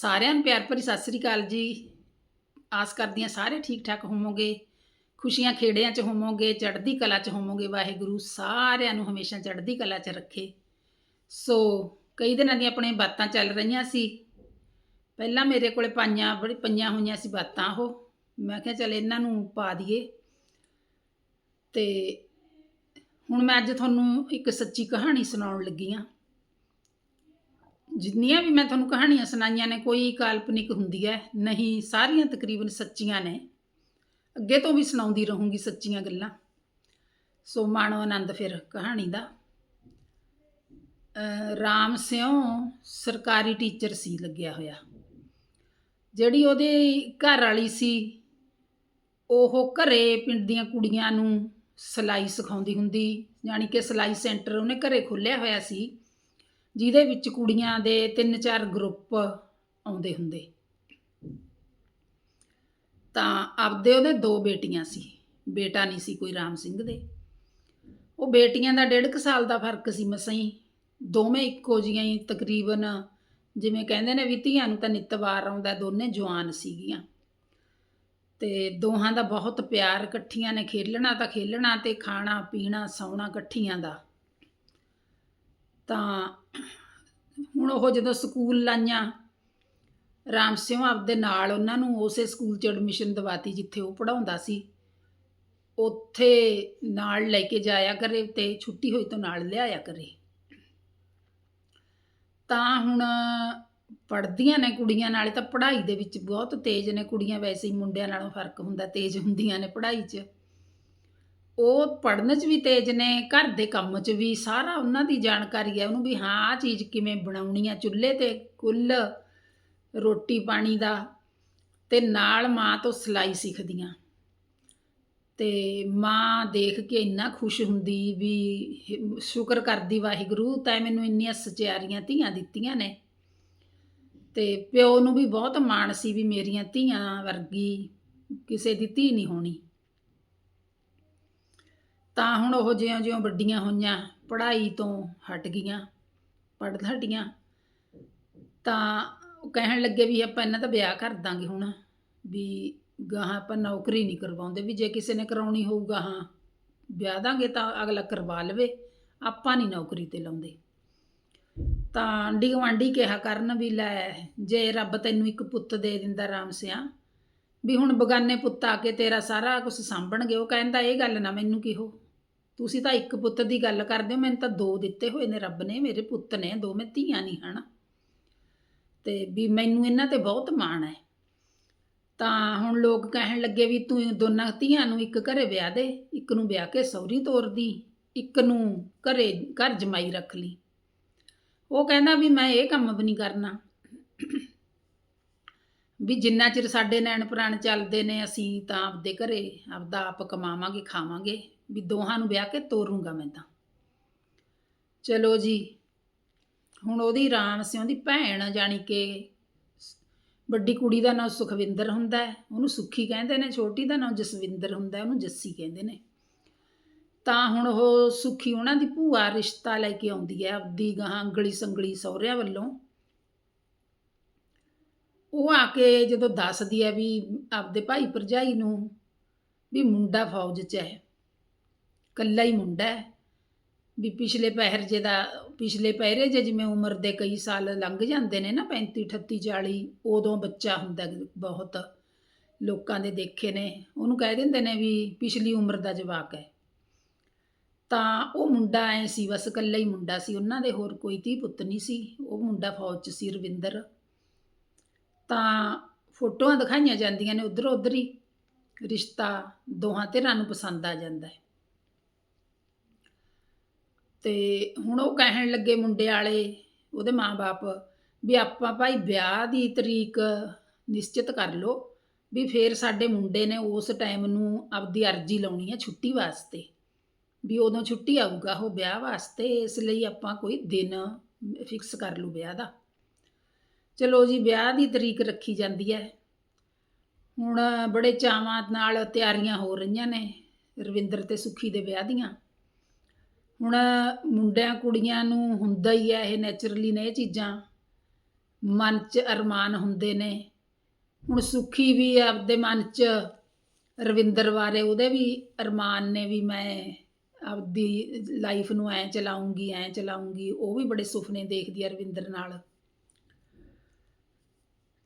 ਸਾਰਿਆਂ ਨੂੰ ਪਿਆਰ ਭਰੀ ਸਤਿ ਸ੍ਰੀ ਅਕਾਲ ਜੀ। ਆਸ ਕਰਦੀ ਹਾਂ ਸਾਰੇ ਠੀਕ ਠਾਕ ਹੋਵੋਗੇ, ਖੁਸ਼ੀਆਂ ਖੇੜਿਆਂ 'ਚ ਹੋਵੋਗੇ, ਚੜ੍ਹਦੀ ਕਲਾ 'ਚ ਹੋਵੋਗੇ, ਵਾਹਿਗੁਰੂ ਸਾਰਿਆਂ ਨੂੰ ਹਮੇਸ਼ਾ ਚੜ੍ਹਦੀ ਕਲਾ 'ਚ ਰੱਖੇ। ਸੋ ਕਈ ਦਿਨਾਂ ਦੀਆਂ ਆਪਣੇ ਬਾਤਾਂ ਚੱਲ ਰਹੀਆਂ ਸੀ। ਪਹਿਲਾਂ ਮੇਰੇ ਕੋਲੇ ਪਾਈਆਂ, ਬੜੀ ਪਈਆਂ ਹੋਈਆਂ ਸੀ ਬਾਤਾਂ ਉਹ। ਮੈਂ ਕਿਹਾ ਚੱਲ ਇਹਨਾਂ ਨੂੰ ਪਾ ਦਈਏ। ਤੇ ਹੁਣ ਮੈਂ ਅੱਜ ਤੁਹਾਨੂੰ ਇੱਕ ਸੱਚੀ ਕਹਾਣੀ ਸੁਣਾਉਣ ਲੱਗੀ ਹਾਂ। ਜਿੰਨੀਆਂ ਵੀ ਮੈਂ ਤੁਹਾਨੂੰ ਕਹਾਣੀਆਂ ਸੁਣਾਈਆਂ ਨੇ, ਕੋਈ ਕਾਲਪਨਿਕ ਹੁੰਦੀ ਹੈ। ਨਹੀਂ, ਸਾਰੀਆਂ ਤਕਰੀਬਨ ਸੱਚੀਆਂ ਨੇ। ਅੱਗੇ ਤੋਂ ਵੀ ਸੁਣਾਉਂਦੀ ਰਹੂੰਗੀ ਸੱਚੀਆਂ ਗੱਲਾਂ। ਸੋ ਮਾਣੋ ਆਨੰਦ ਫਿਰ ਕਹਾਣੀ ਦਾ। ਰਾਮ ਸਿਉ ਸਰਕਾਰੀ ਟੀਚਰ ਸੀ ਲੱਗਿਆ ਹੋਇਆ। ਜਿਹੜੀ ਉਹਦੇ ਘਰ ਵਾਲੀ ਸੀ, ਉਹ ਘਰੇ ਪਿੰਡ ਦੀਆਂ ਕੁੜੀਆਂ ਨੂੰ ਸਿਲਾਈ ਸਿਖਾਉਂਦੀ ਹੁੰਦੀ, ਯਾਨੀ ਕਿ ਸਿਲਾਈ ਸੈਂਟਰ ਉਹਨੇ ਘਰੇ ਖੋਲ੍ਹਿਆ ਹੋਇਆ ਸੀ। ਜਿਹਦੇ ਵਿੱਚ ਕੁੜੀਆਂ ਦੇ ਤਿੰਨ ਚਾਰ ਗਰੁੱਪ ਆਉਂਦੇ ਹੁੰਦੇ। ਤਾਂ ਆਪਦੇ ਉਹਦੇ ਦੋ ਬੇਟੀਆਂ ਸੀ। ਬੇਟਾ ਨਹੀਂ ਸੀ ਕੋਈ ਰਾਮ ਸਿੰਘ ਦੇ। ਉਹ ਬੇਟੀਆਂ ਦਾ ਡੇਢ ਕੁ ਸਾਲ ਦਾ ਫ਼ਰਕ ਸੀ ਮਸਾਈ ਦੋਵੇਂ ਇੱਕੋ ਜਿਹੀਆਂ ਹੀ ਤਕਰੀਬਨ, ਜਿਵੇਂ ਕਹਿੰਦੇ ਨੇ ਵੀ ਧੀਆਂ ਨੂੰ ਤਾਂ ਨਿਤਵਾਰ ਆਉਂਦਾ, ਦੋਨੇ ਜਵਾਨ ਸੀਗੀਆਂ। ਤੇ ਦੋਹਾਂ ਦਾ ਬਹੁਤ ਪਿਆਰ, ਇਕੱਠੀਆਂ ਨੇ ਖੇਲਣਾ ਤਾਂ ਖੇਲਣਾ ਤੇ ਖਾਣਾ, ਪੀਣਾ, ਸੌਣਾ ਇਕੱਠੀਆਂ ਦਾ। ਤਾਂ ਹੁਣ ਉਹ ਜਦੋਂ ਸਕੂਲ ਲਾਈਆਂ, ਰਾਮ ਸਿੰਘ ਆਪਦੇ ਨਾਲ ਉਹਨਾਂ ਨੂੰ ਉਸੇ ਸਕੂਲ 'ਚ ਐਡਮਿਸ਼ਨ ਦਿਵਾਤੀ ਜਿੱਥੇ ਉਹ ਪੜਾਉਂਦਾ ਸੀ। ਉੱਥੇ ਨਾਲ ਲੈ ਕੇ ਜਾਇਆ ਕਰੇ ਤੇ ਛੁੱਟੀ ਹੋਈ ਤੋਂ ਨਾਲ ਲਿਆਇਆ ਕਰੇ। ਤਾਂ ਹੁਣ ਪੜ੍ਹਦੀਆਂ ਨੇ ਕੁੜੀਆਂ, ਨਾਲੇ ਤਾਂ ਪੜ੍ਹਾਈ ਦੇ ਵਿੱਚ ਬਹੁਤ ਤੇਜ਼ ਨੇ ਕੁੜੀਆਂ, ਵੈਸੇ ਹੀ ਮੁੰਡਿਆਂ ਨਾਲੋਂ ਫ਼ਰਕ ਹੁੰਦਾ, ਤੇਜ਼ ਹੁੰਦੀਆਂ ਨੇ ਪੜ੍ਹਾਈ 'ਚ। ਉਹ ਪੜ੍ਹਨ 'ਚ ਵੀ ਤੇਜ਼ ਨੇ, ਘਰ ਦੇ ਕੰਮ 'ਚ ਵੀ, ਸਾਰਾ ਉਹਨਾਂ ਦੀ ਜਾਣਕਾਰੀ ਹੈ ਉਹਨੂੰ ਵੀ, ਹਾਂ, ਆਹ ਚੀਜ਼ ਕਿਵੇਂ ਬਣਾਉਣੀ ਆ, ਚੁੱਲ੍ਹੇ ਤੇ ਕੁੱਲ ਰੋਟੀ ਪਾਣੀ ਦਾ ਤੇ ਨਾਲ ਮਾਂ ਤੋਂ ਸਿਲਾਈ ਸਿੱਖਦੀਆਂ। ਤੇ ਮਾਂ ਦੇਖ ਕੇ ਇੰਨਾ ਖੁਸ਼ ਹੁੰਦੀ ਵੀ, ਸ਼ੁਕਰ ਕਰਦੀ ਵਾਹਿਗੁਰੂ, ਤੈਂ ਮੈਨੂੰ ਇੰਨੀਆਂ ਸਚਿਆਰੀਆਂ ਧੀਆਂ ਦਿੱਤੀਆਂ ਨੇ। ਤੇ ਪਿਓ ਨੂੰ ਵੀ ਬਹੁਤ ਮਾਣ ਸੀ ਵੀ ਮੇਰੀਆਂ ਧੀਆਂ ਵਰਗੀ ਕਿਸੇ ਦੀ ਧੀ ਨਹੀਂ ਹੋਣੀ। ਤਾਂ ਹੁਣ ਉਹ ਜਿਉਂ-ਜਿਉਂ ਵੱਡੀਆਂ ਹੋਈਆਂ, ਪੜ੍ਹਾਈ ਤੋਂ ਹਟ ਗਈਆਂ, ਪੜ੍ਹ ਹਟੀਆਂ। ਤਾਂ ਉਹ ਕਹਿਣ ਲੱਗੇ ਵੀ ਆਪਾਂ ਇਹਨਾਂ ਦਾ ਵਿਆਹ ਕਰ ਦਾਂਗੇ ਹੁਣ, ਵੀ ਗਾਹਾਂ ਆਪਾਂ ਨੌਕਰੀ ਨਹੀਂ ਕਰਵਾਉਂਦੇ, ਵੀ ਜੇ ਕਿਸੇ ਨੇ ਕਰਾਉਣੀ ਹੋਊਗਾ, ਹਾਂ, ਵਿਆਹ ਦਾਂਗੇ ਤਾਂ ਅਗਲਾ ਕਰਵਾ ਲਵੇ, ਆਪਾਂ ਨਹੀਂ ਨੌਕਰੀ ਤੇ ਲਾਉਂਦੇ। ਤਾਂ ਆਂਢੀ ਗੁਆਂਢੀ ਕਿਹਾ ਕਰਨ ਵੀ ਲੈ, ਜੇ ਰੱਬ ਤੈਨੂੰ ਇੱਕ ਪੁੱਤ ਦੇ ਦਿੰਦਾ ਰਾਮ ਸਿਆ, ਵੀ ਹੁਣ ਬਗਾਨੇ ਪੁੱਤ ਆ ਕੇ ਤੇਰਾ ਸਾਰਾ ਕੁਝ ਸਾਂਭਣਗੇ, ਉਹ ਕਹਿੰਦਾ, ਇਹ ਗੱਲ ਨਾ ਮੈਨੂੰ ਕਿਹੋ। ਤੁਸੀਂ ਤਾਂ ਇੱਕ ਪੁੱਤ ਦੀ ਗੱਲ ਕਰਦੇ ਹੋ, ਮੈਨੂੰ ਤਾਂ ਦੋ ਦਿੱਤੇ ਹੋਏ ਨੇ ਰੱਬ ਨੇ, ਮੇਰੇ ਪੁੱਤ ਨੇ, ਦੋ ਮੈਂ ਧੀਆਂ ਨਹੀਂ ਹਨ? ਤੇ ਵੀ ਮੈਨੂੰ ਇਹਨਾਂ ਤੇ ਬਹੁਤ ਮਾਣ ਹੈ। ਤਾਂ ਹੁਣ ਲੋਕ ਕਹਿਣ ਲੱਗੇ ਵੀ ਤੂੰ ਦੋਨਾਂ ਧੀਆਂ ਨੂੰ ਇੱਕ ਘਰੇ ਵਿਆਹ ਦੇ, ਇੱਕ ਨੂੰ ਵਿਆਹ ਕੇ ਸਹੁਰੀ ਤੋਰਦੀ ਇੱਕ ਨੂੰ ਘਰੇ, ਘਰ ਜਮਾਈ ਰੱਖ ਲਈ। ਉਹ ਕਹਿੰਦਾ ਵੀ ਮੈਂ ਇਹ ਕੰਮ ਵੀ ਨਹੀਂ ਕਰਨਾ। ਵੀ ਜਿੰਨਾ ਚਿਰ ਸਾਡੇ ਨੈਣ ਪ੍ਰਾਣ ਚੱਲਦੇ ਨੇ, ਅਸੀਂ ਤਾਂ ਆਪਦੇ ਘਰੇ ਆਪਦਾ ਆਪ ਕਮਾਵਾਂਗੇ, ਖਾਵਾਂਗੇ। ਵੀ ਦੋਹਾਂ ਨੂੰ ਵਿਆਹ ਕੇ ਤੋਰੂੰਗਾ ਮੈਂ ਤਾਂ। ਚਲੋ ਜੀ, ਹੁਣ ਉਹਦੀ ਰਾਮ ਸਿਉਂ ਦੀ ਭੈਣ ਜਾਣੀ ਕਿ ਵੱਡੀ ਕੁੜੀ ਦਾ ਨਾਮ ਸੁਖਵਿੰਦਰ ਹੁੰਦਾ ਹੈ। ਉਹਨੂੰ ਸੁੱਖੀ ਕਹਿੰਦੇ ਨੇ, ਛੋਟੀ ਦਾ ਨਾਮ ਜਸਵਿੰਦਰ ਹੁੰਦਾ ਹੈ, ਉਹਨੂੰ ਜੱਸੀ ਕਹਿੰਦੇ ਨੇ। ਤਾਂ ਹੁਣ ਉਹ ਸੁੱਖੀ ਉਹਨਾਂ ਦੀ ਭੂਆ ਰਿਸ਼ਤਾ ਲੈ ਕੇ ਆਉਂਦੀ ਹੈ, ਆਪਦੀ ਗਾਂ ਗਲੀ ਸੰਗਲੀ ਸਹੁਰਿਆਂ ਵੱਲੋਂ। ਉਹ ਆ ਕੇ ਜਦੋਂ ਦੱਸਦੀ ਹੈ ਵੀ ਆਪਦੇ ਭਾਈ ਭਰਜਾਈ ਨੂੰ ਵੀ ਮੁੰਡਾ ਫੌਜ 'ਚ ਹੈ ਕੱਲਾ ਹੀ ਮੁੰਡਾ ਹੈ। ਵੀ ਪਿਛਲੇ ਪਹਿਰ ਜੇ ਦਾ, ਪਿਛਲੇ ਪਹਿਰੇ ਜੇ ਜਿਵੇਂ ਉਮਰ ਦੇ ਕਈ ਸਾਲ ਲੰਘ ਜਾਂਦੇ ਨੇ ਨਾ 35 38 40 ਉਦੋਂ ਬੱਚਾ ਹੁੰਦਾ ਬਹੁਤ। ਲੋਕਾਂ ਦੇ ਦੇਖੇ ਨੇ, ਉਹਨੂੰ ਕਹਿ ਦਿੰਦੇ ਨੇ ਵੀ ਪਿਛਲੀ ਉਮਰ ਦਾ ਜਵਾਕ ਹੈ। ਤਾਂ ਉਹ ਮੁੰਡਾ ਐ ਸੀ, ਬਸ ਇਕੱਲਾ ਹੀ ਮੁੰਡਾ ਸੀ। ਉਹਨਾਂ ਦੇ ਹੋਰ ਕੋਈ ਧੀ ਪੁੱਤ ਨਹੀਂ ਸੀ। ਉਹ ਮੁੰਡਾ ਫੌਜ 'ਚ ਸੀ, ਰਵਿੰਦਰ। ਤਾਂ ਫੋਟੋਆਂ ਦਿਖਾਈਆਂ ਜਾਂਦੀਆਂ ਨੇ ਉਧਰ ਉਧਰ ਹੀ ਰਿਸ਼ਤਾ ਦੋਹਾਂ ਧਿਰਾਂ ਨੂੰ ਪਸੰਦ ਆ ਜਾਂਦਾ ਹੈ। ਤੇ ਹੁਣ ਉਹ ਕਹਿਣ ਲੱਗੇ ਮੁੰਡੇ ਵਾਲੇ ਉਹਦੇ ਮਾਪੇ ਵੀ ਆਪਾਂ ਭਾਈ ਵਿਆਹ ਦੀ ਤਰੀਕ ਨਿਸ਼ਚਿਤ ਕਰ ਲਓ ਵੀ ਫੇਰ ਸਾਡੇ ਮੁੰਡੇ ਨੇ ਉਸ ਟਾਈਮ ਨੂੰ ਆਪਦੀ ਅਰਜ਼ੀ ਲਾਉਣੀ ਹੈ ਛੁੱਟੀ ਵਾਸਤੇ, ਵੀ ਉਦੋਂ ਛੁੱਟੀ ਆਊਗਾ ਉਹ ਵਿਆਹ ਵਾਸਤੇ, ਇਸ ਲਈ ਆਪਾਂ ਕੋਈ ਦਿਨ ਫਿਕਸ ਕਰ ਲਓ ਵਿਆਹ ਦਾ। ਚਲੋ ਜੀ, ਵਿਆਹ ਦੀ ਤਰੀਕ ਰੱਖੀ ਜਾਂਦੀ ਹੈ। ਹੁਣ ਬੜੇ ਚਾਵਾਂ ਨਾਲ ਤਿਆਰੀਆਂ ਹੋ ਰਹੀਆਂ ਨੇ ਰਵਿੰਦਰ ਤੇ ਸੁਖੀ ਦੇ ਵਿਆਹ ਦੀਆਂ। ਹੁਣ ਮੁੰਡਿਆਂ ਕੁੜੀਆਂ ਨੂੰ ਹੁੰਦਾ ਹੀ ਹੈ ਇਹ ਨੇਚਰਲੀ ਨੇ ਇਹ ਚੀਜ਼ਾਂ। ਮਨ 'ਚ ਅਰਮਾਨ ਹੁੰਦੇ ਨੇ। ਹੁਣ ਸੁਖੀ ਵੀ ਆਪਦੇ ਮਨ 'ਚ ਰਵਿੰਦਰ ਬਾਰੇ ਉਹਦੇ ਵੀ ਅਰਮਾਨ ਨੇ ਵੀ ਮੈਂ ਆਪਦੀ ਲਾਈਫ ਨੂੰ ਐ ਚਲਾਉਂਗੀ ਐ ਚਲਾਉਂਗੀ, ਉਹ ਵੀ ਬੜੇ ਸੁਪਨੇ ਦੇਖਦੀ ਆ ਰਵਿੰਦਰ ਨਾਲ।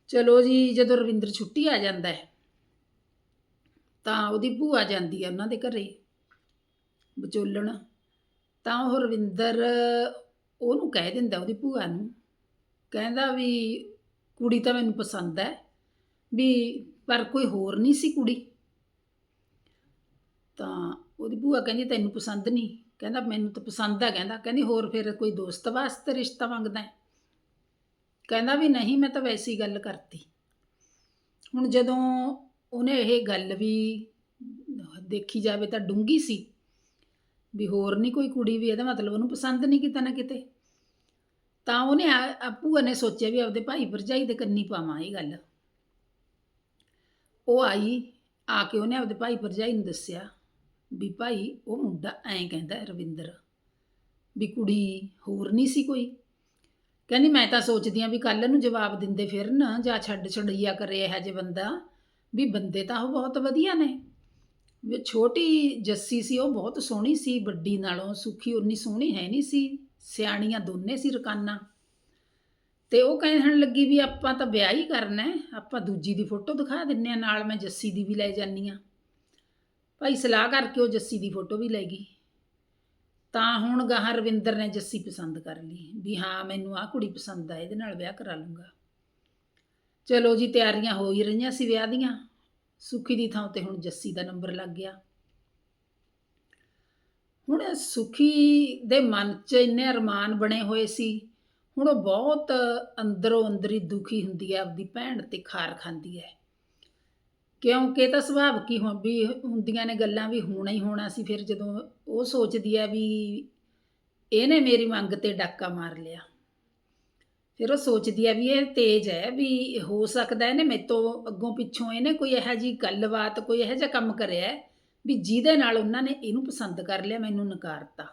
ਚਲੋ ਜੀ, ਜਦੋਂ ਰਵਿੰਦਰ ਛੁੱਟੀ ਆ ਜਾਂਦਾ ਹੈ, ਤਾਂ ਉਹਦੀ ਭੂਆ ਜਾਂਦੀ ਆ ਉਹਨਾਂ ਦੇ ਘਰੇ, ਵਿਚੋਲਣ। ਤਾਂ ਉਹ ਰਵਿੰਦਰ ਉਹਨੂੰ ਕਹਿ ਦਿੰਦਾ, ਉਹਦੀ ਭੂਆ ਨੂੰ। ਕਹਿੰਦਾ ਵੀ ਕੁੜੀ ਤਾਂ ਮੈਨੂੰ ਪਸੰਦ ਹੈ, ਵੀ ਪਰ ਕੋਈ ਹੋਰ ਨਹੀਂ ਸੀ ਕੁੜੀ। ਤਾਂ ਉਹਦੀ ਭੂਆ ਕਹਿੰਦੀ, ਤੈਨੂੰ ਪਸੰਦ ਨਹੀਂ। ਕਹਿੰਦਾ, ਮੈਨੂੰ ਤਾਂ ਪਸੰਦ ਆ, ਕਹਿੰਦਾ। ਕਹਿੰਦੀ, ਹੋਰ ਫਿਰ ਕੋਈ ਦੋਸਤ ਵਾਸਤੇ ਰਿਸ਼ਤਾ ਮੰਗਦਾ ਹੈ? ਕਹਿੰਦਾ ਵੀ ਨਹੀਂ, ਮੈਂ ਤਾਂ ਵੈਸੀ ਗੱਲ ਕਰਤੀ। ਹੁਣ ਜਦੋਂ ਉਹਨੇ ਇਹ ਗੱਲ ਵੀ ਦੇਖੀ ਜਾਵੇ ਤਾਂ ਡੂੰਗੀ ਸੀ। ਵੀ ਹੋਰ ਨਹੀਂ ਕੋਈ ਕੁੜੀ ਵੀ ਇਹਦਾ ਮਤਲਬ ਉਹਨੂੰ ਪਸੰਦ ਨਹੀਂ ਕਿਤੇ ਨਾ ਕਿਤੇ। ਤਾਂ ਉਹਨੇ ਆ- ਨੇ ਸੋਚਿਆ ਵੀ ਆਪਦੇ ਭਾਈ ਭਰਜਾਈ ਦੇ ਕੰਨੀ ਪਾਵਾਂ ਇਹ ਗੱਲ। ਉਹ ਆਈ, ਆ ਕੇ ਉਹਨੇ ਆਪਦੇ ਭਾਈ ਭਰਜਾਈ ਨੂੰ ਦੱਸਿਆ ਵੀ ਭਾਈ ਉਹ ਮੁੰਡਾ ਐਂ ਕਹਿੰਦਾ ਰਵਿੰਦਰ ਵੀ ਕੁੜੀ ਹੋਰ ਨਹੀਂ ਸੀ ਕੋਈ। ਕਹਿੰਦੀ ਮੈਂ ਤਾਂ ਸੋਚਦੀ ਆ ਵੀ ਕੱਲ ਨੂੰ ਜਵਾਬ ਦਿੰਦੇ ਫਿਰਨ ਜਾਂ ਛੱਡ ਛੜਈਆ ਕਰੇ ਇਹੋ ਜਿਹੇ ਬੰਦਾ ਵੀ ਬੰਦੇ ਤਾਂ ਉਹ ਬਹੁਤ ਵਧੀਆ ਨੇ। ਛੋਟੀ ਜੱਸੀ ਸੀ, ਉਹ ਬਹੁਤ ਸੋਹਣੀ ਸੀ, ਵੱਡੀ ਨਾਲੋਂ ਸੁਖੀ ਉਨੀ ਸੋਹਣੀ ਹੈ ਨਹੀਂ ਸੀ, ਸਿਆਣੀਆਂ ਦੋਨੇ ਸੀ ਰਕਾਨਾ। ਤੇ ਉਹ ਕਹਿਣ ਲੱਗੀ ਵੀ ਆਪਾਂ ਤਾਂ ਵਿਆਹ ਹੀ ਕਰਨਾ ਆਪਾਂ ਦੂਜੀ ਦੀ ਫੋਟੋ ਦਿਖਾ ਦਿੰਨੇ ਆ ਨਾਲ ਮੈਂ ਜੱਸੀ ਦੀ ਵੀ ਲੈ ਜਾਨੀ ਆ ਭਾਈ ਸਲਾਹ ਕਰਕੇ ਉਹ ਜੱਸੀ ਦੀ ਫੋਟੋ ਵੀ ਲੈ ਗਈ। ਤਾਂ ਹੁਣ ਗਾਹਾਂ ਰਵਿੰਦਰ ਨੇ ਜੱਸੀ ਪਸੰਦ ਕਰ ਲਈ, ਵੀ ਹਾਂ, ਮੈਨੂੰ ਆਹ ਕੁੜੀ ਪਸੰਦ ਆ, ਇਹਦੇ ਨਾਲ ਵਿਆਹ ਕਰਾ ਲੂੰਗਾ। ਚਲੋ ਜੀ, ਤਿਆਰੀਆਂ ਹੋ ਹੀ ਰਹੀਆਂ ਸੀ ਵਿਆਹ ਦੀਆਂ। ਸੁਖੀ ਦੀ ਥਾਂ ਤੇ ਹੁਣ ਜੱਸੀ ਦਾ ਨੰਬਰ ਲੱਗ ਗਿਆ। ਹੁਣ ਸੁਖੀ ਦੇ ਮਨ 'ਚ ਇੰਨੇ ਅਰਮਾਨ ਬਣੇ ਹੋਏ ਸੀ। ਹੁਣ ਉਹ ਬਹੁਤ ਅੰਦਰੋਂ ਅੰਦਰੀ ਦੁਖੀ ਹੁੰਦੀ ਹੈ, ਆਪਦੀ ਭੈਣ ਤੇ ਖਾਰ ਖਾਂਦੀ ਹੈ। ਕਿਉਂਕਿ ਤਾਂ ਸੁਭਾਵ ਕੀ ਹੋ, ਵੀ ਹੁੰਦੀਆਂ ਨੇ ਗੱਲਾਂ ਵੀ ਹੋਣਾ ਹੀ ਹੋਣਾ ਸੀ। ਫਿਰ ਜਦੋਂ ਉਹ ਸੋਚਦੀ ਹੈ ਵੀ ਇਹਨੇ ਮੇਰੀ ਮੰਗ ਤੇ ਡਾਕਾ ਮਾਰ ਲਿਆ। ਫਿਰ ਉਹ ਸੋਚਦੀ ਹੈ ਵੀ ਇਹ ਤੇਜ਼ ਹੈ, ਵੀ ਹੋ ਸਕਦਾ ਇਹਨੇ ਮੇਰੇ ਤੋਂ ਅੱਗੋਂ ਪਿੱਛੋਂ ਇਹਨੇ ਕੋਈ ਇਹੋ ਜੀ ਗੱਲਬਾਤ, ਕੋਈ ਇਹੋ ਜਿਹਾ ਕੰਮ ਕਰਿਆ ਵੀ ਜਿਹਦੇ ਨਾਲ ਉਹਨਾਂ ਨੇ ਇਹਨੂੰ ਪਸੰਦ ਕਰ ਲਿਆ, ਮੈਨੂੰ ਨਕਾਰਤਾ।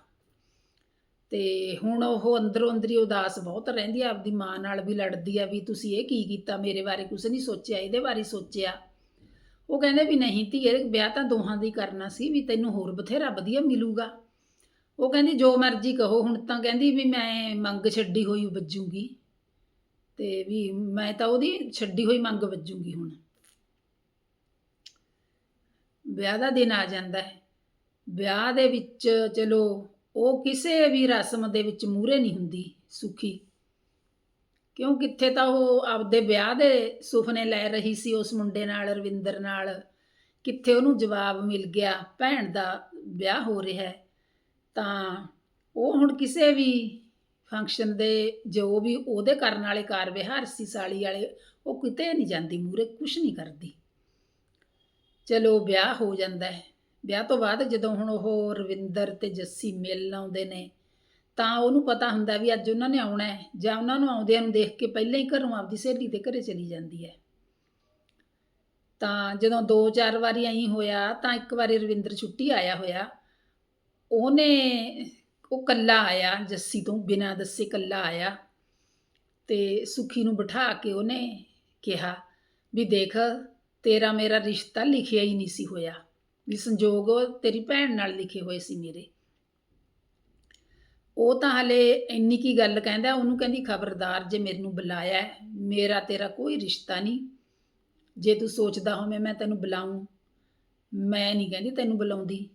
ਤੇ ਹੁਣ ਉਹ ਅੰਦਰੋਂ ਅੰਦਰੀ ਉਦਾਸ ਬਹੁਤ ਰਹਿੰਦੀ ਆ, ਆਪਦੀ ਮਾਂ ਨਾਲ ਵੀ ਲੜਦੀ ਆ, ਵੀ ਤੁਸੀਂ ਇਹ ਕੀ ਕੀਤਾ, ਮੇਰੇ ਬਾਰੇ ਕੁਝ ਨਹੀਂ ਸੋਚਿਆ, ਇਹਦੇ ਬਾਰੇ ਸੋਚਿਆ। ਉਹ ਕਹਿੰਦੇ ਵੀ ਨਹੀਂ ਧੀਏ, ਵਿਆਹ ਤਾਂ ਦੋਹਾਂ ਦੀ ਕਰਨਾ ਸੀ, ਵੀ ਤੈਨੂੰ ਹੋਰ ਬਥੇਰਾ ਵਧੀਆ ਮਿਲੂਗਾ। ਉਹ ਕਹਿੰਦੀ, ਜੋ ਮਰਜ਼ੀ ਕਹੋ, ਹੁਣ ਤਾਂ ਕਹਿੰਦੀ ਵੀ ਮੈਂ ਮੰਗ ਛੱਡੀ ਹੋਈ ਵੱਜੂਗੀ ਤੇ ਵੀ ਮੈਂ ਤਾਂ ਉਹਦੀ ਛੱਡੀ ਹੋਈ ਮੰਗ ਵੱਜੂਗੀ ਹੁਣ। ਵਿਆਹ ਦਾ ਦਿਨ ਆ ਜਾਂਦਾ ਹੈ। ਵਿਆਹ ਦੇ ਵਿੱਚ ਚਲੋ ਉਹ ਕਿਸੇ ਵੀ ਰਸਮ ਦੇ ਵਿੱਚ ਮੂਰੇ ਨਹੀਂ ਹੁੰਦੀ ਸੁਖੀ। ਕਿਉਂ ਕਿੱਥੇ ਤਾਂ ਉਹ ਆਪਦੇ ਵਿਆਹ ਦੇ ਸੁਪਨੇ ਲੈ ਰਹੀ ਸੀ ਉਸ ਮੁੰਡੇ ਨਾਲ, ਰਵਿੰਦਰ ਨਾਲ। ਕਿੱਥੇ ਉਹਨੂੰ ਜਵਾਬ ਮਿਲ ਗਿਆ, ਭੈਣ ਦਾ ਵਿਆਹ ਹੋ ਰਿਹਾ ਤਾਂ ਉਹ ਹੁਣ ਕਿਸੇ ਵੀ ਫੰਕਸ਼ਨ ਦੇ ਜੋ ਵੀ ਉਹਦੇ ਕਰਨ ਵਾਲੇ ਕਾਰ ਵਿਹਾਰ ਸੀ ਸਾਲੀ ਵਾਲੇ, ਉਹ ਕਿਤੇ ਨਹੀਂ ਜਾਂਦੀ ਮੂਰੇ ਕੁਝ ਨਹੀਂ ਕਰਦੀ। ਚਲੋ ਵਿਆਹ ਹੋ ਜਾਂਦਾ ਹੈ। ਵਿਆਹ ਤੋਂ ਬਾਅਦ ਜਦੋਂ ਹੁਣ ਉਹ ਰਵਿੰਦਰ ਤੇ ਜੱਸੀ ਮਿਲਣ ਆਉਂਦੇ ਨੇ, ਤਾਂ ਉਹਨੂੰ ਪਤਾ ਹੁੰਦਾ ਵੀ ਅੱਜ ਉਹਨਾਂ ਨੇ ਆਉਣਾ ਹੈ, ਜਾਂ ਉਹਨਾਂ ਨੂੰ ਆਉਂਦਿਆਂ ਨੂੰ ਦੇਖ ਕੇ ਪਹਿਲਾਂ ਹੀ ਘਰੋਂ ਆਪਦੀ ਸਹੇਲੀ ਦੇ ਘਰੇ ਚਲੀ ਜਾਂਦੀ ਹੈ। ਤਾਂ ਜਦੋਂ ਦੋ ਚਾਰ ਵਾਰੀ ਐਂ ਹੋਇਆ, ਤਾਂ ਇੱਕ ਵਾਰੀ ਰਵਿੰਦਰ ਛੁੱਟੀ ਆਇਆ ਹੋਇਆ, ਉਹਨੇ ਉਹ ਕੱਲਾ ਆਇਆ, ਜੱਸੀ ਤੋਂ ਬਿਨਾਂ ਦੱਸੇ ਕੱਲਾ ਆਇਆ ਤੇ ਸੁਖੀ ਨੂੰ ਬਿਠਾ ਕੇ ਉਹਨੇ ਕਿਹਾ ਵੀ ਦੇਖ, ਤੇਰਾ ਮੇਰਾ ਰਿਸ਼ਤਾ ਲਿਖਿਆ ਹੀ ਨਹੀਂ ਸੀ ਹੋਇਆ। ਵੀ ਸੰਜੋਗ ਤੇਰੀ ਭੈਣ ਨਾਲ ਲਿਖੇ ਹੋਏ ਸੀ ਮੇਰੇ। ਉਹ ਤਾਂ ਹਲੇ ਇੰਨੀ ਕੀ ਗੱਲ ਕਹਿੰਦਾ, ਉਹਨੂੰ ਕਹਿੰਦੀ ਖਬਰਦਾਰ ਜੇ ਮੈਨੂੰ ਬੁਲਾਇਆ ਮੇਰਾ ਤੇਰਾ ਕੋਈ ਰਿਸ਼ਤਾ ਨਹੀਂ। ਜੇ ਤੂੰ ਸੋਚਦਾ ਹੋਵੇਂ ਮੈਂ ਤੈਨੂੰ ਬੁਲਾਉਂ ਮੈਂ ਨਹੀਂ ਕਹਿੰਦੀ ਤੈਨੂੰ ਬੁਲਾਉਂਦੀ।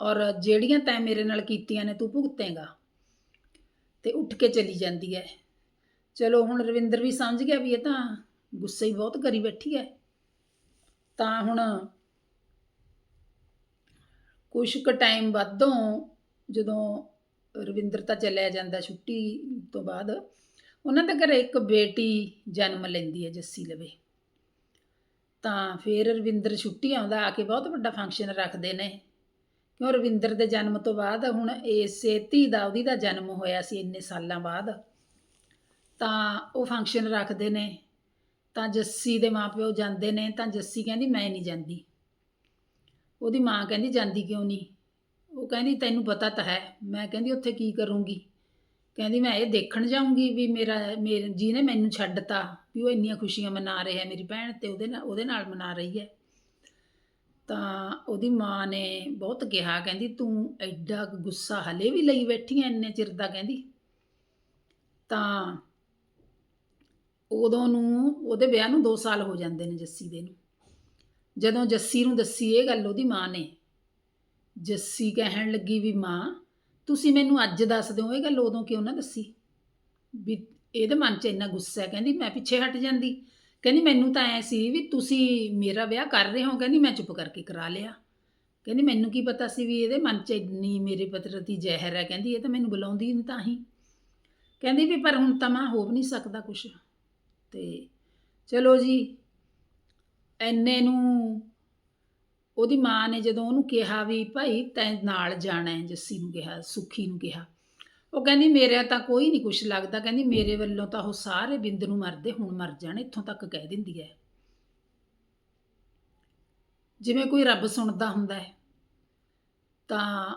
ਔਰ ਜਿਹੜੀਆਂ ਤੈਂ ਮੇਰੇ ਨਾਲ ਕੀਤੀਆਂ ਨੇ ਤੂੰ ਭੁਗਤੇਗਾ। ਤੇ ਉੱਠ ਕੇ ਚਲੀ ਜਾਂਦੀ ਹੈ ਚਲੋ ਹੁਣ ਰਵਿੰਦਰ ਵੀ ਸਮਝ ਗਿਆ ਵੀ ਇਹ ਤਾਂ ਗੁੱਸੇ ਹੀ ਬਹੁਤ ਕਰੀ ਬੈਠੀ ਹੈ ਤਾਂ ਹੁਣ ਕੁਛ ਕੁ ਟਾਈਮ ਬਾਅਦੋਂ ਜਦੋਂ ਰਵਿੰਦਰ ਤਾਂ ਚੱਲਿਆ ਜਾਂਦਾ ਛੁੱਟੀ ਤੋਂ ਬਾਅਦ, ਉਹਨਾਂ ਦੇ ਘਰੇ ਇੱਕ ਬੇਟੀ ਜਨਮ ਲੈਂਦੀ ਹੈ ਜੱਸੀ ਲਵੇ। ਤਾਂ ਫਿਰ ਰਵਿੰਦਰ ਛੁੱਟੀ ਆਉਂਦਾ, ਆ ਕੇ ਬਹੁਤ ਵੱਡਾ ਫੰਕਸ਼ਨ ਰੱਖਦੇ ਨੇ। ਕਿਉਂ ਰਵਿੰਦਰ ਦੇ ਜਨਮ ਤੋਂ ਬਾਅਦ ਹੁਣ ਇਸੇ ਧੀ ਦਾ, ਉਹਦੀ ਦਾ ਜਨਮ ਹੋਇਆ ਸੀ ਇੰਨੇ ਸਾਲਾਂ ਬਾਅਦ। ਤਾਂ ਉਹ ਫੰਕਸ਼ਨ ਰੱਖਦੇ ਨੇ, ਤਾਂ ਜੱਸੀ ਦੇ ਮਾਪਿਓ ਜਾਂਦੇ ਨੇ, ਤਾਂ ਜੱਸੀ ਕਹਿੰਦੀ, ਮੈਂ ਨਹੀਂ ਜਾਂਦੀ। ਉਹਦੀ ਮਾਂ ਕਹਿੰਦੀ, ਜਾਂਦੀ ਕਿਉਂ ਨਹੀਂ? ਉਹ ਕਹਿੰਦੀ, ਤੈਨੂੰ ਪਤਾ ਤਾਂ ਹੈ। ਮੈਂ ਕਹਿੰਦੀ, ਉੱਥੇ ਕੀ ਕਰੂੰਗੀ? ਕਹਿੰਦੀ, ਮੈਂ ਇਹ ਦੇਖਣ ਜਾਊਂਗੀ ਵੀ ਮੇਰਾ, ਮੇਰੇ, ਜਿਹਨੇ ਮੈਨੂੰ ਛੱਡਤਾ, ਵੀ ਉਹ ਇੰਨੀਆਂ ਖੁਸ਼ੀਆਂ ਮਨਾ ਰਿਹਾ ਮੇਰੀ ਭੈਣ ਤੇ ਉਹਦੇ ਨਾਲ ਉਹਦੇ ਨਾਲ ਮਨਾ ਰਹੀ ਹੈ। ਤਾਂ ਉਹਦੀ ਮਾਂ ਨੇ ਬਹੁਤ ਕਿਹਾ, ਕਹਿੰਦੀ, ਤੂੰ ਐਡਾ ਗੁੱਸਾ ਹਲੇ ਵੀ ਲਈ ਬੈਠੀ ਐ ਇੰਨੇ ਚਿਰ ਦਾ? ਕਹਿੰਦੀ। ਤਾਂ ਉਦੋਂ ਨੂੰ, ਉਹਦੇ ਵਿਆਹ ਨੂੰ 2 ਸਾਲ ਹੋ ਜਾਂਦੇ ਨੇ ਜੱਸੀ ਦੇ ਨੂੰ। ਜਦੋਂ ਜੱਸੀ ਨੂੰ ਦੱਸੀ ਇਹ ਗੱਲ ਉਹਦੀ ਮਾਂ ਨੇ, ਜੱਸੀ ਕਹਿਣ ਲੱਗੀ ਵੀ, ਮਾਂ, ਤੁਸੀਂ ਮੈਨੂੰ ਅੱਜ ਦੱਸ ਦਿਓ ਇਹ ਗੱਲ, ਉਦੋਂ ਕਿਉਂ ਨਾ ਦੱਸੀ? ਵੀ ਇਹਦੇ ਮਨ 'ਚ ਇੰਨਾ ਗੁੱਸਾ ਹੈ? ਕਹਿੰਦੀ, ਮੈਂ ਪਿੱਛੇ ਹਟ ਜਾਂਦੀ। ਕਹਿੰਦੀ, ਮੈਨੂੰ ਤਾਂ ਐ ਸੀ ਵੀ ਤੁਸੀਂ ਮੇਰਾ ਵਿਆਹ ਕਰ ਰਹੇ ਹੋ। ਕਹਿੰਦੀ, ਮੈਂ ਚੁੱਪ ਕਰਕੇ ਕਰਾ ਲਿਆ। ਕਹਿੰਦੀ, ਮੈਨੂੰ ਕੀ ਪਤਾ ਸੀ ਵੀ ਇਹਦੇ ਮਨ 'ਚ ਇੰਨੀ ਮੇਰੇ ਪਤਰਤੀ ਜ਼ਹਿਰ ਹੈ? ਕਹਿੰਦੀ, ਇਹ ਤਾਂ ਮੈਨੂੰ ਬੁਲਾਉਂਦੀ ਨਹੀਂ ਤਾਂ ਹੀ। ਕਹਿੰਦੀ ਵੀ, ਪਰ ਹੁਣ ਤਾਂ ਮੈਂ ਹੋ ਵੀ ਨਹੀਂ ਸਕਦਾ ਕੁਛ। ਤੇ ਚਲੋ ਜੀ, ਐਨੇ ਨੂੰ ਉਹਦੀ ਮਾਂ ਨੇ ਜਦੋਂ ਉਹਨੂੰ ਕਿਹਾ ਵੀ, ਭਾਈ ਤੈਂ ਨਾਲ ਜਾਣਾ ਹੈ, ਜੱਸੀ ਨੂੰ ਕਿਹਾ, ਸੁੱਖੀ ਨੂੰ ਕਿਹਾ ਉਹ ਕਹਿੰਦੀ, ਮੇਰੇ ਤਾਂ ਕੋਈ ਨਹੀਂ ਕੁਛ ਲੱਗਦਾ। ਕਹਿੰਦੀ, ਮੇਰੇ ਵੱਲੋਂ ਤਾਂ ਉਹ ਸਾਰੇ ਬਿੰਦ ਨੂੰ ਮਰਦੇ, ਹੁਣ ਮਰ ਜਾਣ, ਇੱਥੋਂ ਤੱਕ ਕਹਿ ਦਿੰਦੀ ਹੈ ਜਿਵੇਂ ਕੋਈ ਰੱਬ ਸੁਣਦਾ ਹੁੰਦਾ ਹੈ ਤਾਂ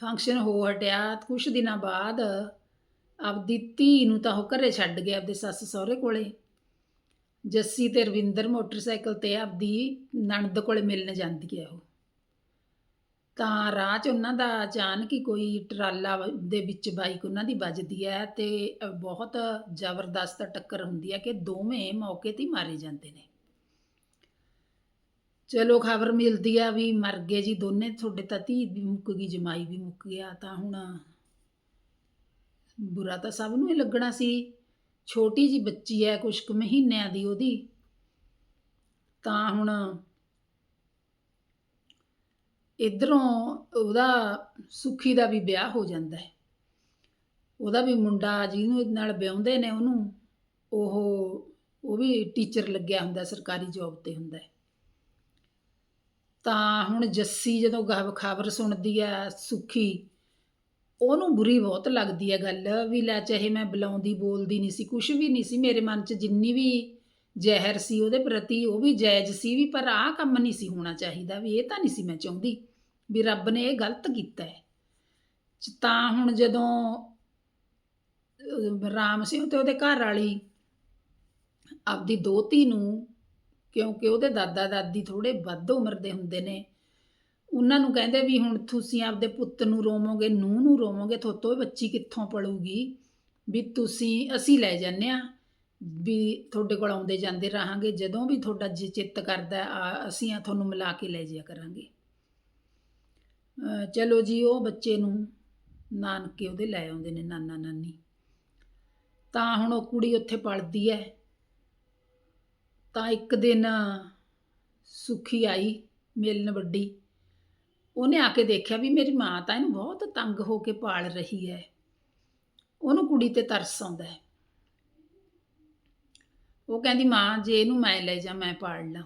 ਫੰਕਸ਼ਨ ਹੋ ਹਟਿਆ ਕੁਛ ਦਿਨਾਂ ਬਾਅਦ, ਆਪਦੀ ਧੀ ਨੂੰ ਤਾਂ ਉਹ ਘਰੇ ਛੱਡ ਗਿਆ ਆਪਦੇ ਸੱਸ ਸਹੁਰੇ ਕੋਲੇ। ਜੱਸੀ ਤੇ ਰਵਿੰਦਰ ਮੋਟਰਸਾਈਕਲ ਤੇ ਆਪਦੀ ਨਣਦ ਕੋਲੇ ਮਿਲਣ ਜਾਂਦੀ ਹੈ ਉਹ। ਤਾਂ ਰਾਹ 'ਚ ਉਹਨਾਂ ਦਾ ਅਚਾਨਕ ਹੀ ਕੋਈ ਟਰਾਲਾ ਦੇ ਵਿੱਚ ਬਾਈਕ ਉਹਨਾਂ ਦੀ ਵੱਜਦੀ ਹੈ ਤੇ ਬਹੁਤ ਜ਼ਬਰਦਸਤ ਟੱਕਰ ਹੁੰਦੀ ਹੈ ਕਿ ਦੋਵੇਂ ਮੌਕੇ ਤੇ ਹੀ ਮਾਰੇ ਜਾਂਦੇ ਨੇ। ਚਲੋ ਖਬਰ ਮਿਲਦੀ ਆ ਵੀ ਮਰ ਗਏ ਜੀ ਦੋਨੇ, ਤੁਹਾਡੇ ਤਾਂ ਧੀ ਵੀ ਮੁੱਕ ਗਈ, ਜਮਾਈ ਵੀ ਮੁੱਕ ਗਿਆ, ਤਾਂ ਹੁਣ ਬੁਰਾ ਤਾਂ ਸਭ ਨੂੰ ਹੀ ਲੱਗਣਾ ਸੀ। ਛੋਟੀ ਜੀ ਬੱਚੀ ਹੈ ਕੁਛ ਕੁ ਮਹੀਨਿਆਂ ਦੀ ਉਹਦੀ, ਤਾਂ ਹੁਣ ਇਧਰੋਂ ਉਹਦਾ ਸੁੱਖੀ ਦਾ ਵੀ ਵਿਆਹ ਹੋ ਜਾਂਦਾ ਹੈ। ਉਹਦਾ ਵੀ ਮੁੰਡਾ ਜਿਹਨੂੰ ਨਾਲ ਵਿਆਹੁੰਦੇ ਨੇ ਉਹਨੂੰ, ਉਹ ਉਹ ਵੀ ਟੀਚਰ ਲੱਗਿਆ ਹੁੰਦਾ, ਸਰਕਾਰੀ ਜੌਬ ਤੇ ਹੁੰਦਾ ਤਾਂ ਹੁਣ ਜੱਸੀ ਜਦੋਂ ਖਬਰ ਸੁਣਦੀ ਆ ਸੁੱਖੀ, ਉਹਨੂੰ ਬੁਰੀ ਬਹੁਤ ਲੱਗਦੀ ਹੈ ਗੱਲ ਵੀ ਲੈ ਚਾਹੇ ਮੈਂ ਬੁਲਾਉਂਦੀ, ਬੋਲਦੀ ਨਹੀਂ ਸੀ ਕੁਝ ਵੀ ਨਹੀਂ ਸੀ, ਮੇਰੇ ਮਨ 'ਚ ਜਿੰਨੀ ਵੀ ਜ਼ਹਿਰ ਸੀ ਉਹਦੇ ਪ੍ਰਤੀ, ਉਹ ਵੀ ਜਾਇਜ਼ ਸੀ ਵੀ ਪਰ ਆਹ ਕੰਮ ਨਹੀਂ ਸੀ ਹੋਣਾ ਚਾਹੀਦਾ, ਵੀ ਇਹ ਤਾਂ ਨਹੀਂ ਸੀ ਮੈਂ ਚਾਹੁੰਦੀ। ਵੀ ਰੱਬ ਨੇ ਇਹ ਗਲਤ ਕੀਤਾ ਹੈ। ਤਾਂ ਹੁਣ ਜਦੋਂ ਰਾਮ ਸਿੰਘ ਤੇ ਉਹਦੇ ਘਰ ਵਾਲੀ ਆਪਦੀ ਦੋਤੀ ਨੂੰ, ਕਿਉਂਕਿ ਉਹਦੇ ਦਾਦਾ ਦਾਦੀ ਥੋੜੇ ਵੱਧ ਉਮਰ ਦੇ ਹੁੰਦੇ ਨੇ, ਉਹਨਾਂ ਨੂੰ ਕਹਿੰਦੇ ਵੀ ਹੁਣ ਤੁਸੀਂ ਆਪਦੇ ਪੁੱਤ ਨੂੰ ਰੋਵੋਗੇ, ਨੂੰਹ ਨੂੰ ਰੋਵੋਗੇ ਥੋਤੋਂ ਬੱਚੀ ਕਿੱਥੋਂ ਪੜੂਗੀ ਵੀ ਤੁਸੀਂ, ਅਸੀਂ ਲੈ ਜਾਂਦੇ ਆ ਵੀ ਤੁਹਾਡੇ ਕੋਲ ਆਉਂਦੇ ਜਾਂਦੇ ਰਹਾਂਗੇ, ਜਦੋਂ ਵੀ ਤੁਹਾਡਾ ਜੀ, ਚਿੱਤ ਕਰਦਾ, ਆ, ਅਸੀਂ ਆ ਤੁਹਾਨੂੰ ਮਿਲਾ ਕੇ ਲੈ ਜਿਆ ਕਰਾਂਗੇ। ਚਲੋ ਜੀ, ਉਹ ਬੱਚੇ ਨੂੰ ਨਾਨਕੇ ਉਹਦੇ ਲੈ ਆਉਂਦੇ ਨੇ, ਨਾਨਾ ਨਾਨੀ। ਤਾਂ ਹੁਣ ਉਹ ਕੁੜੀ ਉੱਥੇ ਪੜਦੀ ਹੈ ਤਾਂ ਇੱਕ ਦਿਨ ਸੁਖੀ ਆਈ ਮਿਲਣ ਵੱਡੀ। ਉਹਨੇ ਆ ਕੇ ਦੇਖਿਆ ਵੀ ਮੇਰੀ ਮਾਂ ਤਾਂ ਇਹਨੂੰ ਬਹੁਤ ਤੰਗ ਹੋ ਕੇ ਪਾਲ ਰਹੀ ਹੈ ਉਹਨੂੰ ਕੁੜੀ ਤੇ ਤਰਸ ਆਉਂਦਾ ਹੈ ਉਹ ਕਹਿੰਦੀ, ਮਾਂ, ਜੇ ਇਹਨੂੰ ਮੈਂ ਲੈ ਜਾ, ਮੈਂ ਪਾਲ ਲਾਂ।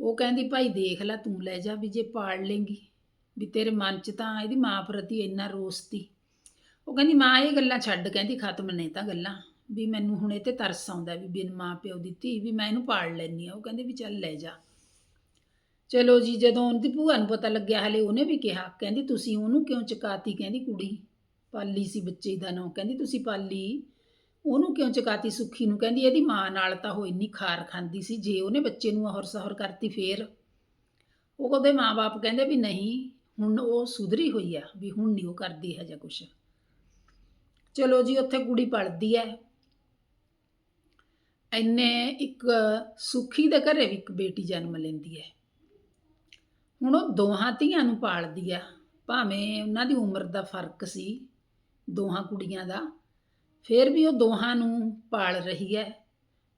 ਉਹ ਕਹਿੰਦੀ, ਭਾਈ ਦੇਖ ਲੈ, ਤੂੰ ਲੈ ਜਾ ਵੀ ਜੇ ਪਾਲ ਲੇਂਗੀ। ਵੀ ਤੇਰੇ ਮਨ 'ਚ ਤਾਂ ਇਹਦੀ ਮਾਂ ਪ੍ਰਤੀ ਇੰਨਾ ਰੋਸ ਤੀ ਉਹ ਕਹਿੰਦੀ, ਮਾਂ, ਇਹ ਗੱਲਾਂ ਛੱਡ। ਕਹਿੰਦੀ, ਖਤਮ ਨੇ ਤਾਂ ਗੱਲਾਂ। ਵੀ ਮੈਨੂੰ ਹੁਣ ਇਹ ਤੇ ਤਰਸ ਆਉਂਦਾ ਵੀ ਬਿਨ ਮਾਂ ਪਿਓ ਦੀ ਧੀ, ਵੀ ਮੈਂ ਇਹਨੂੰ ਪਾਲ ਲੈਣੀ ਆ ਉਹ ਕਹਿੰਦੇ ਵੀ ਚੱਲ ਲੈ ਜਾ। ਚਲੋ ਜੀ, ਜਦੋਂ ਉਹਦੀ ਭੂਆ ਨੂੰ ਪਤਾ ਲੱਗਿਆ, ਹਲੇ ਉਹਨੇ ਵੀ ਕਿਹਾ, ਕਹਿੰਦੀ, ਤੁਸੀਂ ਉਹਨੂੰ ਕਿਉਂ ਚਕਾਤੀ? ਕਹਿੰਦੀ, ਕੁੜੀ ਪਾਲੀ ਸੀ ਬੱਚੇ ਦਾ ਨਾਂ। ਕਹਿੰਦੀ, ਤੁਸੀਂ ਪਾਲੀ? ਉਹਨੂੰ ਕਿਉਂ ਚਕਾਤੀ ਸੁੱਖੀ ਨੂੰ? ਕਹਿੰਦੀ, ਇਹਦੀ ਮਾਂ ਨਾਲ ਤਾਂ ਉਹ ਇੰਨੀ ਖਾਰ ਖਾਂਦੀ ਸੀ, ਜੇ ਉਹਨੇ ਬੱਚੇ ਨੂੰ ਅਹਰ ਸਹਰ ਕਰਤੀ ਫੇਰ। ਉਹ ਉਹਦੇ ਮਾਪੇ ਕਹਿੰਦੇ ਵੀ ਨਹੀਂ ਹੁਣ ਉਹ ਸੁਧਰੀ ਹੋਈ ਆ ਵੀ ਹੁਣ ਨਹੀਂ ਉਹ ਕਰਦੀ ਹੈ ਜਾਂ ਕੁਛ। ਚਲੋ ਜੀ, ਉੱਥੇ ਕੁੜੀ ਪੜਦੀ ਹੈ ਐਨੇ ਇੱਕ ਸੁਖੀ ਦੇ ਘਰੇ ਵੀ ਇੱਕ ਬੇਟੀ ਜਨਮ ਲੈਂਦੀ ਹੈ ਹੁਣ ਉਹ ਦੋਹਾਂ ਧੀਆਂ ਨੂੰ ਪਾਲਦੀ ਆ। ਭਾਵੇਂ ਉਹਨਾਂ ਦੀ ਉਮਰ ਦਾ ਫ਼ਰਕ ਸੀ ਦੋਹਾਂ ਕੁੜੀਆਂ ਦਾ, ਫਿਰ ਵੀ ਉਹ ਦੋਹਾਂ ਨੂੰ ਪਾਲ ਰਹੀ ਹੈ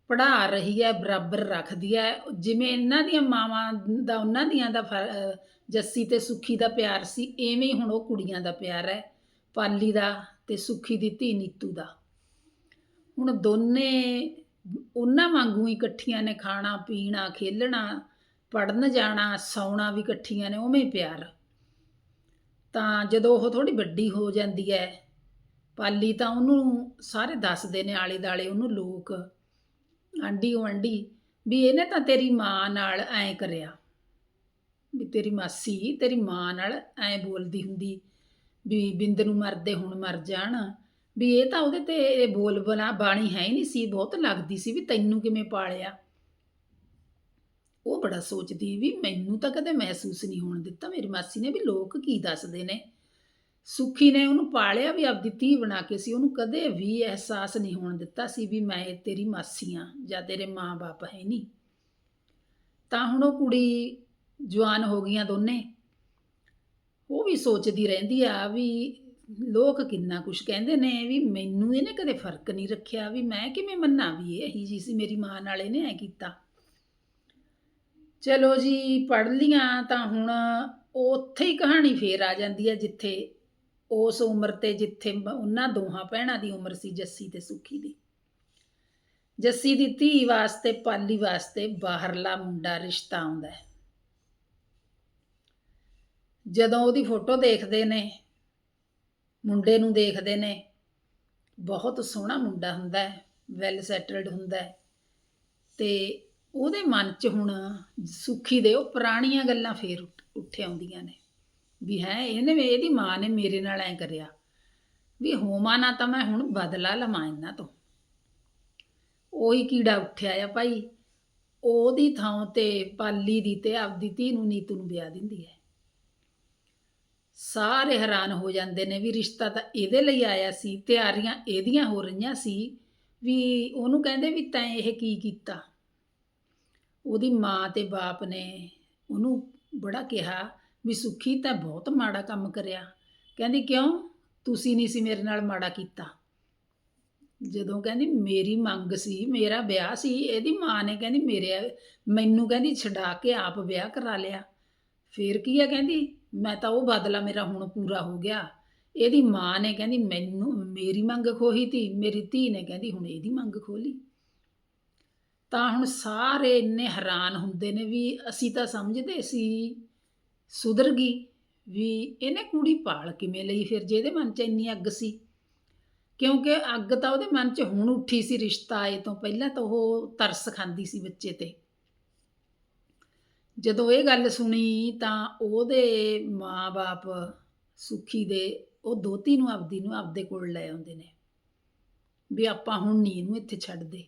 ਪੜ੍ਹਾ ਰਹੀ ਹੈ, ਬਰਾਬਰ ਰੱਖਦੀ ਹੈ। ਜਿਵੇਂ ਇਹਨਾਂ ਦੀਆਂ ਮਾਵਾਂ ਦਾ, ਉਹਨਾਂ ਦੀਆਂ ਦਾ ਫਰ- ਅਹ, ਜੱਸੀ ਤੇ ਸੁਖੀ ਦਾ ਪਿਆਰ ਸੀ, ਐਵੇਂ ਹੀ ਹੁਣ ਉਹ ਕੁੜੀਆਂ ਦਾ ਪਿਆਰ ਹੈ, ਪਾਲੀ ਦਾ ਤੇ ਸੁੱਖੀ ਦੀ ਧੀ ਨੀਤੂ ਦਾ। ਹੁਣ ਦੋਨੇ, ਉਹਨਾਂ ਵਾਂਗੂ ਹੀ ਇਕੱਠੀਆਂ ਨੇ ਖਾਣਾ, ਪੀਣਾ, ਖੇਲਣਾ ਪੜਨ ਜਾਣਾ, ਸੌਣਾ ਵੀ ਇਕੱਠੀਆਂ ਨੇ, ਉਵੇਂ ਹੀ ਪਿਆਰ। ਤਾਂ ਜਦੋਂ ਉਹ ਥੋੜੀ ਵੱਡੀ ਹੋ ਜਾਂਦੀ ਹੈ, ਪਾਲੀ ਤਾਂ ਉਹਨੂੰ ਸਾਰੇ ਦੱਸਦੇ ਨੇ ਆਲੇ ਦਾਲੇ ਉਹਨੂੰ ਲੋਕ ਆਂਢੀ ਗੁਆਂਢੀ ਵੀ ਇਹਨੇ ਤਾਂ ਤੇਰੀ ਮਾਂ ਨਾਲ ਐਂ ਕਰਿਆ। ਵੀ ਤੇਰੀ ਮਾਸੀ ਤੇਰੀ ਮਾਂ ਨਾਲ ਐਂ ਬੋਲਦੀ ਹੁੰਦੀ ਵੀ ਬਿੰਦ ਨੂੰ ਮਰਦੇ ਹੁਣ ਮਰ ਜਾਣ। ਵੀ ਇਹ ਤਾਂ ਉਹਦੇ ਤੇ ਬੋਲ ਬਲਾ ਬਾਣੀ ਹੈ ਹੀ ਨਹੀਂ ਸੀ, ਬਹੁਤ ਲੱਗਦੀ ਸੀ ਵੀ ਤੈਨੂੰ ਕਿਵੇਂ ਪਾਲਿਆ। ਉਹ ਬੜਾ ਸੋਚਦੀ ਵੀ ਮੈਨੂੰ ਤਾਂ ਕਦੇ ਮਹਿਸੂਸ ਨਹੀਂ ਹੋਣ ਦਿੱਤਾ। ਮੇਰੀ ਮਾਸੀ ਨੇ ਵੀ ਲੋਕ ਕੀ ਦੱਸਦੇ ਨੇ? ਸੁਖੀ ਨੇ ਉਹਨੂੰ ਪਾਲਿਆ ਵੀ ਆਪਦੀ ਧੀ ਬਣਾ ਕੇ ਸੀ, ਉਹਨੂੰ ਕਦੇ ਵੀ ਅਹਿਸਾਸ ਨਹੀਂ ਹੋਣ ਦਿੱਤਾ ਸੀ ਵੀ ਮੈਂ ਤੇਰੀ ਮਾਸੀ ਹਾਂ ਜਾਂ ਤੇਰੇ ਮਾਂ-ਬਾਪ ਹੈ ਨਹੀਂ ਤਾਂ ਹੁਣ ਉਹ ਕੁੜੀ ਜਵਾਨ ਹੋ ਗਈਆਂ ਦੋਨੇ। ਉਹ ਵੀ ਸੋਚਦੀ ਰਹਿੰਦੀ ਆ ਵੀ ਲੋਕ ਕਿੰਨਾ ਕੁਝ ਕਹਿੰਦੇ ਨੇ ਵੀ ਮੈਨੂੰ ਇਹਨੇ ਕਦੇ ਫ਼ਰਕ ਨਹੀਂ ਰੱਖਿਆ ਵੀ ਮੈਂ ਕਿਵੇਂ ਮੰਨਾਂ ਵੀ ਇਹ ਹੀ ਜੀ ਸੀ ਮੇਰੀ ਮਾਂ ਨਾਲ ਇਹਨੇ ਐ ਕੀਤਾ। ਚਲੋ ਜੀ, ਪੜ੍ਹ ਲੀਆਂ ਤਾਂ ਹੁਣ ਉੱਥੇ ਹੀ ਕਹਾਣੀ ਫੇਰ ਆ ਜਾਂਦੀ ਹੈ ਜਿੱਥੇ ਉਸ ਉਮਰ ਤੇ ਜਿੱਥੇ ਉਹਨਾਂ ਦੋਹਾਂ ਭੈਣਾਂ ਦੀ ਉਮਰ ਸੀ, ਜੱਸੀ ਤੇ ਸੁੱਖੀ ਦੀ। ਜੱਸੀ ਦੀ ਧੀ ਵਾਸਤੇ, ਪਾਲੀ ਵਾਸਤੇ ਬਾਹਰਲਾ ਮੁੰਡਾ ਰਿਸ਼ਤਾ ਆਉਂਦਾ ਹੈ। ਜਦੋਂ ਉਹਦੀ ਫੋਟੋ ਦੇਖਦੇ ਨੇ, ਮੁੰਡੇ ਨੂੰ ਦੇਖਦੇ ਨੇ, ਬਹੁਤ ਸੋਹਣਾ ਮੁੰਡਾ ਹੁੰਦਾ ਹੈ ਵੈਲ ਸੈਟਲਡ ਹੁੰਦਾ ਹੈ। ਤੇ ਉਹਦੇ ਮਨ 'ਚ ਹੁਣ ਸੁੱਖੀ ਦੇ ਉਹ ਪੁਰਾਣੀਆਂ ਗੱਲਾਂ ਫੇਰ ਉੱਠ- ਉੱਠ ਆਉਂਦੀਆਂ ਨੇ। ਵੀ ਹੈ, ਇਹਨੇ ਵੀ- ਇਹਦੀ ਮਾਂ ਨੇ ਮੇਰੇ ਨਾਲ ਐ ਕਰਿਆ। ਵੀ ਹੋਵਾਂ ਨਾ ਤਾਂ ਮੈਂ ਹੁਣ ਬਦਲਾ ਲਵਾਂ ਇਹਨਾਂ ਤੋਂ। ਉਹੀ ਕੀੜਾ ਉੱਠਿਆ ਆ ਭਾਈ। ਉਹਦੀ ਥਾਂ ਤੇ ਪਾਲੀ ਦੀ ਤੇ ਆਪਦੀ ਧੀ ਨੂੰ ਨੀਤੂ ਨੂੰ ਵਿਆਹ ਦਿੰਦੀ ਹੈ ਸਾਰੇ ਹੈਰਾਨ ਹੋ ਜਾਂਦੇ ਨੇ ਵੀ ਰਿਸ਼ਤਾ ਤਾਂ ਇਹਦੇ ਲਈ ਆਇਆ ਸੀ, ਤਿਆਰੀਆਂ ਇਹਦੀਆਂ ਹੋ ਰਹੀਆਂ ਸੀ, ਵੀ ਉਹਨੂੰ ਕਹਿੰਦੇ ਵੀ ਤੈਂ ਇਹ ਕੀ ਕੀਤਾ। ਉਹਦੀ ਮਾਂ ਤੇ ਬਾਪ ਨੇ ਉਹਨੂੰ ਬੜਾ ਕਿਹਾ ਵੀ ਸੁਖੀ ਤਾਂ ਬਹੁਤ ਮਾੜਾ ਕੰਮ ਕਰਿਆ। ਕਹਿੰਦੀ, ਕਿਉਂ? ਤੁਸੀਂ ਨਹੀਂ ਸੀ ਮੇਰੇ ਨਾਲ ਮਾੜਾ ਕੀਤਾ। ਜਦੋਂ ਕਹਿੰਦੀ, ਮੇਰੀ ਮੰਗ ਸੀ, ਮੇਰਾ ਵਿਆਹ ਸੀ, ਇਹਦੀ ਮਾਂ ਨੇ ਕਹਿੰਦੀ, ਮੇਰੇ, ਮੈਨੂੰ ਕਹਿੰਦੀ, ਛਡਾ ਕੇ ਆਪ ਵਿਆਹ ਕਰਾ ਲਿਆ। ਫੇਰ ਕੀ ਆ ਕਹਿੰਦੀ? ਮੈਂ ਤਾਂ ਉਹ ਬਦਲਾ ਮੇਰਾ ਹੁਣ ਪੂਰਾ ਹੋ ਗਿਆ। ਇਹਦੀ ਮਾਂ ਨੇ ਕਹਿੰਦੀ, ਮੈਨੂੰ, ਮੇਰੀ ਮੰਗ ਖੋਹੀ ਤੀ ਮੇਰੀ ਧੀ ਨੇ ਕਹਿੰਦੀ, ਹੁਣ ਇਹਦੀ ਮੰਗ ਖੋਲੀ ਤਾਂ ਹੁਣ ਸਾਰੇ ਇੰਨੇ ਹੈਰਾਨ ਹੁੰਦੇ ਨੇ ਵੀ ਅਸੀਂ ਤਾਂ ਸਮਝਦੇ ਸੀ ਸੁਧਰ ਗਈ ਵੀ ਇਹਨੇ ਕੁੜੀ ਪਾਲ ਕਿਵੇਂ ਲਈ ਫਿਰ ਜੇ ਇਹਦੇ ਮਨ 'ਚ ਇੰਨੀ ਅੱਗ ਸੀ? ਕਿਉਂਕਿ ਅੱਗ ਤਾਂ ਉਹਦੇ ਮਨ 'ਚ ਹੁਣ ਉੱਠੀ ਸੀ ਰਿਸ਼ਤਾ ਆਏ ਤੋਂ ਪਹਿਲਾਂ ਤਾਂ ਉਹ ਤਰਸ ਖਾਂਦੀ ਸੀ ਬੱਚੇ ਤੇ। ਜਦੋਂ ਇਹ ਗੱਲ ਸੁਣੀ ਤਾਂ ਉਹਦੇ ਮਾਂ-ਬਾਪ ਸੁਖੀ ਦੇ, ਉਹ ਦੋਤੀ ਨੂੰ ਆਪਦੀ ਨੂੰ ਆਪਦੇ ਕੋਲ ਲੈ ਆਉਂਦੇ ਨੇ ਵੀ ਆਪਾਂ ਹੁਣ ਨਹੀਂ ਇਹਨੂੰ ਇੱਥੇ ਛੱਡਦੇ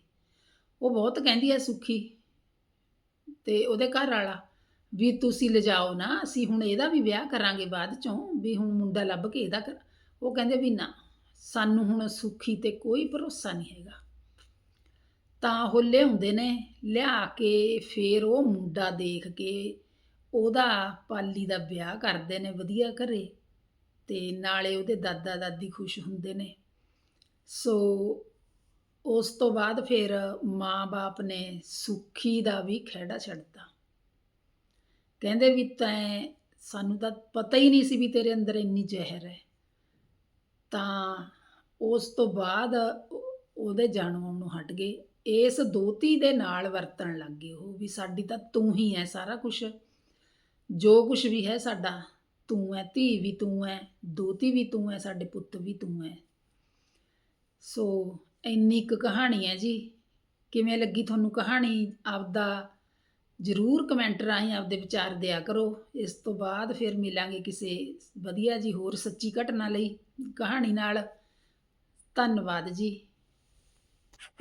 ਉਹ ਬਹੁਤ ਕਹਿੰਦੀ ਹੈ ਸੁਖੀ ਤੇ ਉਹਦੇ ਘਰ ਵਾਲਾ ਵੀ ਤੁਸੀਂ ਲਿਜਾਓ ਨਾ, ਅਸੀਂ ਹੁਣ ਇਹਦਾ ਵੀ ਵਿਆਹ ਕਰਾਂਗੇ ਬਾਅਦ ਚੋਂ, ਵੀ ਹੁਣ ਮੁੰਡਾ ਲੱਭ ਕੇ ਇਹਦਾ ਕਰ, ਉਹ ਕਹਿੰਦੇ ਵੀ ਨਾ, ਸਾਨੂੰ ਹੁਣ ਸੁਖੀ ਤੇ ਕੋਈ ਭਰੋਸਾ ਨਹੀਂ ਹੈਗਾ। ਤਾਂ ਉਹ ਲਿਆਉਂਦੇ ਨੇ, ਲਿਆ ਕੇ ਫਿਰ ਉਹ ਮੁੰਡਾ ਦੇਖ ਕੇ ਉਹਦਾ ਪਾਲੀ ਦਾ ਵਿਆਹ ਕਰਦੇ ਨੇ ਵਧੀਆ ਘਰੇ ਤੇ ਨਾਲੇ ਉਹਦੇ ਦਾਦਾ ਦਾਦੀ ਖੁਸ਼ ਹੁੰਦੇ ਨੇ। ਸੋ ਉਸ ਤੋਂ ਬਾਅਦ ਫਿਰ ਮਾਂ-ਬਾਪ ਨੇ ਸੁਖੀ ਦਾ ਵੀ ਖਹਿੜਾ ਛੱਡਤਾ। ਕਹਿੰਦੇ ਵੀ ਤੈਂ ਸਾਨੂੰ ਤਾਂ ਪਤਾ ਹੀ ਨਹੀਂ ਸੀ ਵੀ ਤੇਰੇ ਅੰਦਰ ਇੰਨੀ ਜ਼ਹਿਰ ਹੈ। ਤਾਂ ਉਸ ਤੋਂ ਬਾਅਦ ਉਹਦੇ ਜਾਣੋਂ ਨੂੰ ਹਟ ਗਏ। ਇਸ ਦੋਤੀ ਦੇ ਨਾਲ ਵਰਤਣ ਲੱਗ ਗਏ ਉਹ ਵੀ ਸਾਡੀ ਤਾਂ ਤੂੰ ਹੀ ਹੈ ਸਾਰਾ ਕੁਝ ਜੋ ਕੁਝ ਵੀ ਹੈ ਸਾਡਾ, ਤੂੰ ਹੈ ਧੀ ਵੀ ਤੂੰ ਹੈ, ਦੋਤੀ ਵੀ ਤੂੰ ਹੈ, ਸਾਡੇ ਪੁੱਤ ਵੀ ਤੂੰ ਹੈ। ਸੋ ਇੰਨੀ ਕੁ ਕਹਾਣੀ ਹੈ ਜੀ। ਕਿਵੇਂ ਲੱਗੀ ਤੁਹਾਨੂੰ ਕਹਾਣੀ? ਆਪਦਾ ਜ਼ਰੂਰ ਕਮੈਂਟ ਰਾਹੀਂ ਆਪਦੇ ਵਿਚਾਰ ਦਿਆ ਕਰੋ। ਇਸ ਤੋਂ ਬਾਅਦ ਫਿਰ ਮਿਲਾਂਗੇ ਕਿਸੇ ਵਧੀਆ ਜੀ ਹੋਰ ਸੱਚੀ ਘਟਨਾ ਲਈ ਕਹਾਣੀ ਨਾਲ। ਧੰਨਵਾਦ ਜੀ।